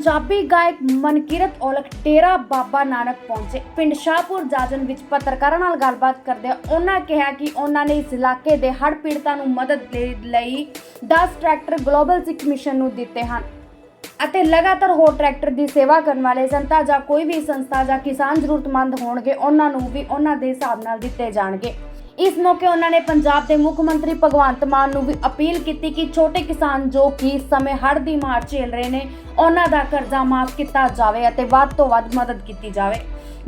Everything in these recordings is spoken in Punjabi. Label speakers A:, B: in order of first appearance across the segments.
A: ਪੰਜਾਬੀ ਗਾਇਕ ਮਨਕੀਰਤ ਔਲਖ ਡੇਰਾ ਬਾਬਾ ਨਾਨਕ ਪਹੁੰਚੇ। ਪਿੰਡ ਸ਼ਾਹਪੁਰ ਜਾਜਨ ਵਿੱਚ ਪੱਤਰਕਾਰਾਂ ਨਾਲ ਗੱਲਬਾਤ ਕਰਦਿਆਂ ਉਹਨਾਂ ਕਿਹਾ ਕਿ ਉਹਨਾਂ ਨੇ ਇਸ ਇਲਾਕੇ ਦੇ ਹੜ੍ਹ ਪੀੜਤਾਂ ਨੂੰ ਮਦਦ ਦੇ ਲਈ 10 ਟਰੈਕਟਰ ਗਲੋਬਲ ਸਿੱਖ ਮਿਸ਼ਨ ਨੂੰ ਦਿੱਤੇ ਹਨ ਅਤੇ ਲਗਾਤਾਰ ਹੋਰ ਟਰੈਕਟਰ ਦੀ ਸੇਵਾ ਕਰਨ ਵਾਲੇ ਜਨਤਾ ਜਾਂ ਕੋਈ ਵੀ ਸੰਸਥਾ ਜਾਂ ਕਿਸਾਨ ਜ਼ਰੂਰਤਮੰਦ ਹੋਣਗੇ, ਉਹਨਾਂ ਨੂੰ ਵੀ ਉਹਨਾਂ ਦੇ ਹਿਸਾਬ ਨਾਲ ਦਿੱਤੇ ਜਾਣਗੇ। ਇਸ ਮੌਕੇ ਉਹਨਾਂ ਨੇ ਪੰਜਾਬ ਦੇ ਮੁੱਖ ਮੰਤਰੀ ਭਗਵੰਤ ਮਾਨ ਨੂੰ ਵੀ ਅਪੀਲ ਕੀਤੀ ਕਿ ਛੋਟੇ ਕਿਸਾਨ ਜੋ ਕਿ ਸਮੇਂ ਹੜ੍ਹ ਦੀ ਮਾਰ ਝੇਲ ਰਹੇ ਨੇ, ਉਹਨਾਂ ਦਾ ਕਰਜ਼ਾ ਮਾਫ ਕੀਤਾ ਜਾਵੇ ਅਤੇ ਵੱਧ ਤੋਂ ਵੱਧ ਮਦਦ ਕੀਤੀ ਜਾਵੇ।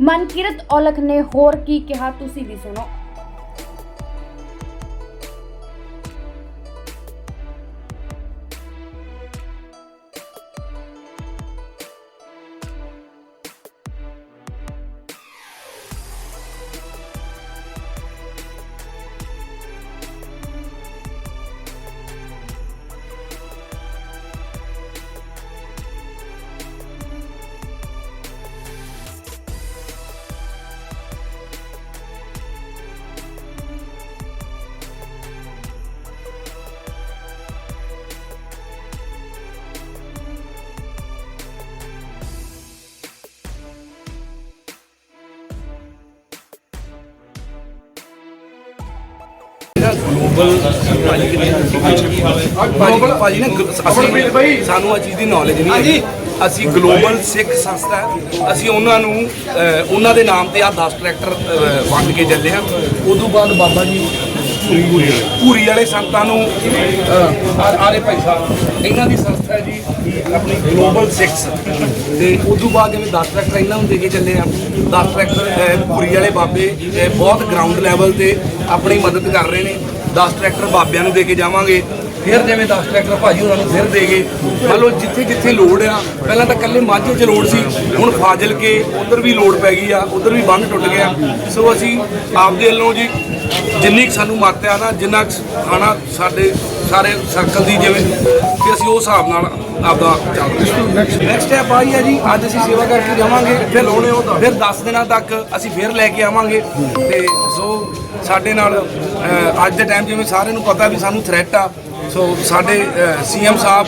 A: ਮਨਕਿਰਤ ਔਲਖ ਨੇ ਹੋਰ ਕੀ ਕਿਹਾ, ਤੁਸੀਂ ਵੀ ਸੁਣੋ।
B: ਗਲੋਬਲ ਭਾਜੀ ਕਿੰਨੇ ਭਾਜੀ ਭਾਜੀ ਨਾ ਅਸੀਂ ਸਾਨੂੰ ਆ ਚੀਜ਼ ਦੀ ਨੌਲੇਜ ਨਹੀਂ ਹੈ ਅਸੀਂ ਗਲੋਬਲ ਸਿੱਖ ਸੰਸਥਾ ਹੈ। ਅਸੀਂ ਉਹਨਾਂ ਨੂੰ ਉਹਨਾਂ ਦੇ ਨਾਮ ਤੇ ਆ 10 ਟਰੈਕਟਰ ਵੰਡ ਕੇ ਚੱਲੇ ਆ ਉਦੋਂ ਬਾਅਦ ਬਾਬਾ ਜੀ ਪੂਰੀ ਵਾਲੇ। ਸੰਤਾਂ ਨੂੰ ਆਰੇ ਭਾਈ ਸਾਹਿਬ। ਇਹਨਾਂ ਦੀ ਸੰਸਥਾ ਜੀ ਆਪਣੀ ਗਲੋਬਲ ਸਿੱਖਸ ਤੇ ਉਦੋਂ ਬਾਅਦ ਜਿਵੇਂ 10 ਟਰੈਕਟਰ ਇਹਨਾਂ ਨੂੰ ਦੇ ਕੇ ਚੱਲੇ ਆ 10 ਟਰੈਕਟਰ ਪੂਰੀ ਵਾਲੇ ਬਾਬੇ ਬਹੁਤ ਗਰਾਊਂਡ ਲੈਵਲ ਤੇ ਆਪਣੀ ਮਦਦ ਕਰ ਰਹੇ ਨੇ। 10 ਟਰੈਕਟਰ ਬਾਬਿਆਂ ਨੂੰ ਦੇ ਕੇ ਜਾਵਾਂਗੇ, ਫਿਰ ਜਿਵੇਂ 10 ਟਰੈਕਟਰ ਭਾਜੀ ਉਹਨਾਂ ਨੂੰ ਫਿਰ ਦੇ ਗਏ ਮੰਨ ਲਓ ਜਿੱਥੇ ਜਿੱਥੇ ਲੋੜ ਆ, ਪਹਿਲਾਂ ਤਾਂ ਇਕੱਲੇ ਮਾਝੇ 'ਚ ਲੋੜ ਸੀ, ਹੁਣ ਫਾਜ਼ਿਲ ਕੇ ਉਧਰ ਵੀ ਲੋੜ ਪੈ ਗਈ ਆ, ਉਧਰ ਵੀ ਬੰਨ ਟੁੱਟ ਗਿਆ। ਸੋ ਅਸੀਂ ਆਪਦੇ ਵੱਲੋਂ ਜੀ, ਜਿੰਨੀ ਕੁ ਸਾਨੂੰ ਮੱਤ ਆ ਨਾ, ਜਿੰਨਾ ਕੁ ਖਾਣਾ ਸਾਡੇ ਸਾਰੇ ਸਰਕਲ ਦੀ ਜਿਵੇਂ ਕਿ ਅਸੀਂ ਉਸ ਹਿਸਾਬ ਨਾਲ ਆਪਦਾ ਚੱਲਦੇ ਨੈਕਸਟ ਸਟੈਪ ਆਈ ਹੈ ਜੀ ਅੱਜ ਅਸੀਂ ਸੇਵਾ ਕਰਕੇ ਜਾਵਾਂਗੇ ਫਿਰ ਲਾਉਣੇ ਉਹ ਫਿਰ 10 ਦਿਨਾਂ ਤੱਕ ਅਸੀਂ ਫਿਰ ਲੈ ਕੇ ਆਵਾਂਗੇ। ਤੇ ਸੋ ਸਾਡੇ ਨਾਲ ਅੱਜ ਦੇ ਟਾਈਮ ਜਿਵੇਂ ਸਾਰਿਆਂ ਨੂੰ ਪਤਾ ਵੀ ਸਾਨੂੰ ਥ੍ਰੈਟ ਆ ਸੋ ਸਾਡੇ ਸੀਐਮ ਸਾਹਿਬ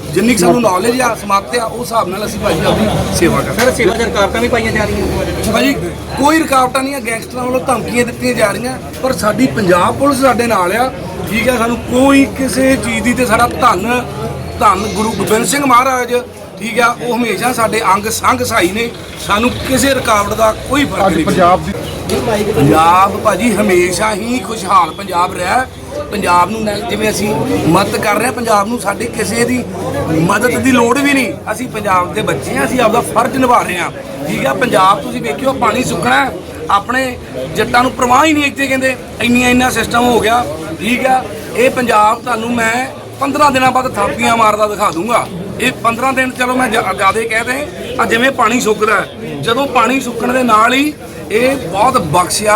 B: ਜਿੰਨੀ ਕੁ ਸਾਨੂੰ ਨੌਲੇਜ ਆ ਸਮਾਪਤ ਆ ਉਸ ਹਿਸਾਬ ਨਾਲ ਅਸੀਂ ਭਾਜੀ ਆਪਣੀ ਸੇਵਾ ਕਰਦੇ
C: ਸਰ ਸੇਵਾ ਰੁਕਾਵਟਾਂ ਵੀ ਪਾਈਆਂ ਜਾ ਰਹੀਆਂ
B: ਭਾਜੀ ਕੋਈ ਰੁਕਾਵਟਾਂ ਨਹੀਂ ਆ ਗੈਂਗਸਟਰਾਂ ਵੱਲੋਂ ਧਮਕੀਆਂ ਦਿੱਤੀਆਂ ਜਾ ਰਹੀਆਂ ਪਰ ਸਾਡੀ ਪੰਜਾਬ ਪੁਲਿਸ ਸਾਡੇ ਨਾਲ ਆ। ਠੀਕ ਆ ਸਾਨੂੰ ਕੋਈ ਕਿਸੇ ਚੀਜ਼ ਦੀ ਤੇ ਸਾਡਾ ਧੰਨ ਧੰਨ ਗੁਰੂ ਗੋਬਿੰਦ ਸਿੰਘ ਮਹਾਰਾਜ ਠੀਕ ਆ ਉਹ ਹਮੇਸ਼ਾ ਸਾਡੇ ਅੰਗ ਸੰਗ ਸਹਾਈ ਨੇ। ਸਾਨੂੰ ਕਿਸੇ ਰੁਕਾਵਟ ਦਾ ਕੋਈ ਫ਼ਰਕ ਨਹੀਂ
D: ਪੰਜਾਬ ਦੀ
B: ਪੰਜਾਬ ਭਾਜੀ ਹਮੇਸ਼ਾ ਹੀ ਖੁਸ਼ਹਾਲ ਪੰਜਾਬ ਰਿਹਾ। ਪੰਜਾਬ ਨੂੰ ਜਿਵੇਂ ਅਸੀਂ ਮਦਦ ਕਰ ਰਹੇ ਹਾਂ, ਪੰਜਾਬ ਨੂੰ ਸਾਡੇ ਕਿਸੇ ਦੀ ਮਦਦ ਦੀ ਲੋੜ ਵੀ ਨਹੀਂ। ਅਸੀਂ ਪੰਜਾਬ ਦੇ ਬੱਚੇ ਹਾਂ, ਅਸੀਂ ਆਪਦਾ ਫਰਜ਼ ਨਿਭਾ ਰਹੇ ਹਾਂ। ਠੀਕ ਆ, ਪੰਜਾਬ ਤੁਸੀਂ ਵੇਖਿਓ, ਪਾਣੀ ਸੁੱਕਣਾ ਆਪਣੇ ਜੱਟਾਂ ਨੂੰ ਪ੍ਰਵਾਹ ਹੀ ਨਹੀਂ ਇੱਥੇ ਕਹਿੰਦੇ, ਇੰਨੀਆਂ ਇੰਨਾ ਸਿਸਟਮ ਹੋ ਗਿਆ। ਠੀਕ ਆ, ਇਹ ਪੰਜਾਬ ਤੁਹਾਨੂੰ ਮੈਂ 15 ਦਿਨਾਂ ਬਾਅਦ ਥਾਪੀਆਂ ਮਾਰਦਾ ਦਿਖਾ ਦੂੰਗਾ। ਇਹ 15 ਦਿਨ ਚਲੋ ਮੈਂ ਜ਼ਿਆਦਾ ਕਹਿ ਦੇ, ਆ ਜਿਵੇਂ ਪਾਣੀ ਸੁੱਕਦਾ ਜਦੋਂ ਪਾਣੀ ਸੁੱਕਣ ਦੇ ਨਾਲ ਹੀ ਇਹ ਬਹੁਤ ਬਖਸ਼ਿਆ